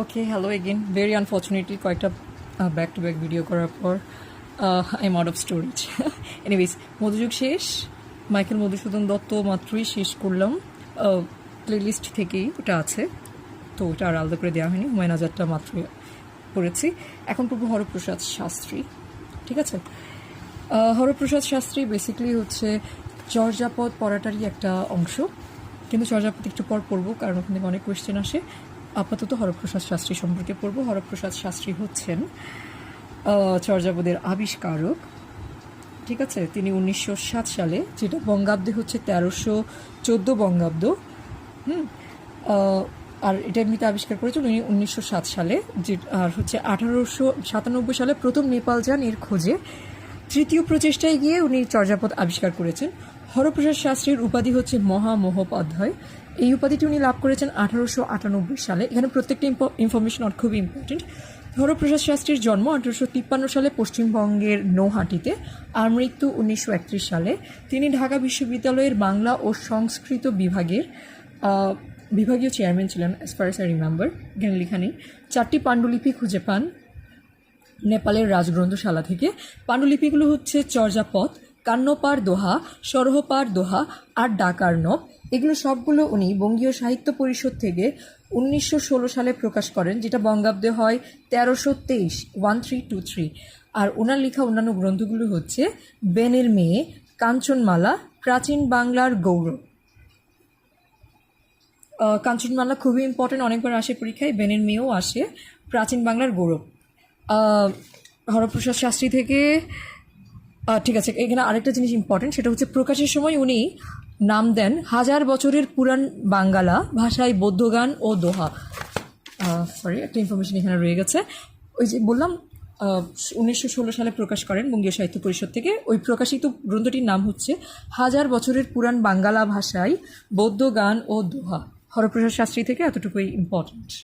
Okay hello again very unfortunately কয়েকটা back to back video করার পর I am out of storage anyways মধুযুগ শেষ Michael Madhusudan Dutta মাত্রই শেষ করলাম। প্লেলিস্ট থেকেই ওটা আছে তো ওটা আর আলাদা করে দেওয়া হয়নি। হুমায়ুন আজাদটা মাত্রই পড়েছি। এখন পড়ব হরপ্রসাদ শাস্ত্রী ঠিক আছে? আহ, হরপ্রসাদ শাস্ত্রী বেসিক্যালি হচ্ছে চর্যাপদ পড়াটারই একটা অংশ। কিন্তু চর্যাপদ একটু পর পড়ব কারণ ওখানে থেকে অনেক কোয়েশ্চেন আসে। আপাতত হরপ্রসাদ শাস্ত্রী সম্পর্কে পড়ব। হরপ্রসাদ শাস্ত্রী হচ্ছেন আহ, চর্যাপদের আবিষ্কারক। ঠিক আছে? তিনি উনিশশো সাত সালে যেটা বঙ্গাব্দে হচ্ছে তেরোশো চোদ্দ বঙ্গাব্দ হুম? আর এটা এমনিতে আবিষ্কার করেছেন উনি উনিশশো সাত সালে যে আর হচ্ছে আঠারোশো সাতানব্বই সালে প্রথম নেপাল যান এর খোঁজে। তৃতীয় প্রচেষ্টায় গিয়ে উনি চর্যাপদ আবিষ্কার করেছেন। হরপ্রসাদ শাস্ত্রীর উপাধি হচ্ছে মহামহোপাধ্যায়। এই উপাধিটি উনি লাভ করেছেন আঠারোশো আটানব্বই সালে। এখানে প্রত্যেকটা ইনফরমেশন খুবই ইম্পর্টেন্ট হরপ্রসাদ শাস্ত্রীর জন্ম আঠারোশো তিপ্পান্ন সালে পশ্চিমবঙ্গের নৌহাটিতে, আর মৃত্যু উনিশশো একত্রিশ সালে। তিনি ঢাকা বিশ্ববিদ্যালয়ের বাংলা ও সংস্কৃত বিভাগের বিভাগীয় চেয়ারম্যান ছিলেন as far as I remember এখানে লেখা নেই। চারটি পাণ্ডুলিপি খুঁজে পান। নেপালের রাজগ্রন্থশালা থেকে পাণ্ডুলিপিগুলো হচ্ছে চর্যাপদ, কান্নপার দোহা, সরহপার দোহা আর ডাকার নব। এগুলো সবগুলো উনি বঙ্গীয় সাহিত্য পরিষদ থেকে উনিশশো ষোলো সালে প্রকাশ করেন, যেটা বঙ্গাব্দে হয় তেরোশো তেইশ, ওয়ান থ্রি টু থ্রি। আর ওনার লেখা অন্যান্য গ্রন্থগুলো হচ্ছে বেনের মেয়ে, কাঞ্চনমালা, প্রাচীন বাংলার গৌরব। কাঞ্চনমালা খুবই ইম্পর্টেন্ট অনেকবার আসে পরীক্ষায়, বেনের মেয়েও আসে, প্রাচীন বাংলার গৌরব। হরপ্রসাদ শাস্ত্রী থেকে ঠিক আছে, এখানে আরেকটা জিনিস ইম্পর্টেন্ট সেটা হচ্ছে প্রকাশের সময় উনি নাম দেন হাজার বছরের পুরাণ বাঙ্গালা ভাষায় বৌদ্ধগান ও দোহা। সরি একটা ইনফরমেশন এখানে রয়ে গেছে। ওই যে বললাম উনিশশো ষোলো সালে প্রকাশ করেন বঙ্গীয় সাহিত্য পরিষদ থেকে। ওই প্রকাশিত গ্রন্থটির নাম হচ্ছে হাজার বছরের পুরাণ বাঙ্গালা ভাষায় বৌদ্ধ গান ও দোহা। হরপ্রসাদ শাস্ত্রী থেকে এতটুকুই ইম্পর্টেন্ট